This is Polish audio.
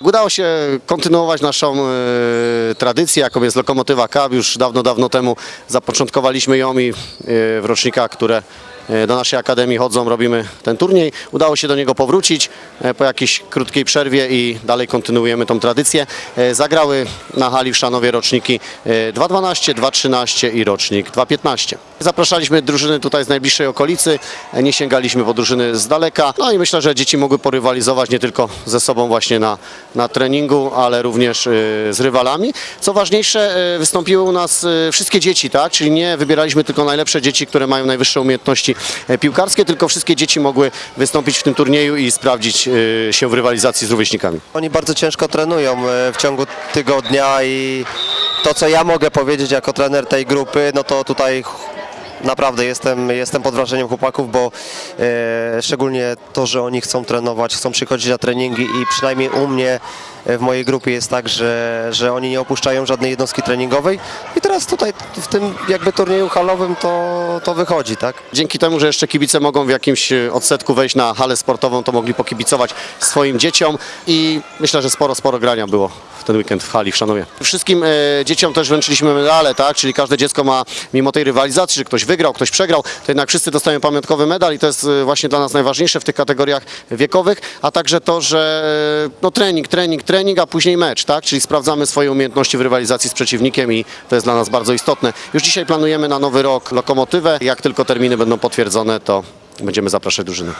Udało się kontynuować naszą e, tradycję, jaką jest Lokomotywa Cup. Już dawno, dawno temu zapoczątkowaliśmy ją i e, w rocznikach, które e, do naszej akademii chodzą, robimy ten turniej. Udało się do niego powrócić po jakiejś krótkiej przerwie i dalej kontynuujemy tą tradycję. Zagrały na hali w Szanowie roczniki e, 2.12, 2.13 i rocznik 2.15. Zapraszaliśmy drużyny tutaj z najbliższej okolicy, nie sięgaliśmy po drużyny z daleka. No i myślę, że dzieci mogły porywalizować nie tylko ze sobą właśnie na, na treningu, ale również e, z rywalami. Co ważniejsze, e, wystąpiły u nas e, wszystkie dzieci, tak? Czyli nie wybieraliśmy tylko najlepsze dzieci, które mają najwyższe umiejętności piłkarskie, tylko wszystkie dzieci mogły wystąpić w tym turnieju i sprawdzić się w rywalizacji z rówieśnikami. Oni bardzo ciężko trenują w ciągu tygodnia i to, co ja mogę powiedzieć jako trener tej grupy, no to tutaj naprawdę jestem, jestem pod wrażeniem chłopaków, bo e, szczególnie to, że oni chcą trenować, chcą przychodzić na treningi i przynajmniej u mnie e, w mojej grupie jest tak, że, że oni nie opuszczają żadnej jednostki treningowej i teraz tutaj w tym jakby turnieju halowym to, to wychodzi, tak? Dzięki temu, że jeszcze kibice mogą w jakimś e, odsetku wejść na halę sportową, to mogli pokibicować swoim dzieciom i myślę, że sporo, sporo grania było w ten weekend w hali w Szanowie. Wszystkim e, dzieciom też wręczyliśmy medale, tak? Czyli każde dziecko ma, mimo tej rywalizacji, że ktoś wygrał, ktoś przegrał, to jednak wszyscy dostają pamiątkowy medal i to jest e, właśnie dla nas najważniejsze w tych kategoriach wiekowych, a także to, że e, no, trening, trening, trening, a później mecz, tak? Czyli sprawdzamy swoje umiejętności w rywalizacji z przeciwnikiem i to jest dla nas bardzo istotne. Już dzisiaj planujemy na nowy rok lokomotywę. Jak tylko terminy będą potwierdzone, to będziemy zapraszać drużyny.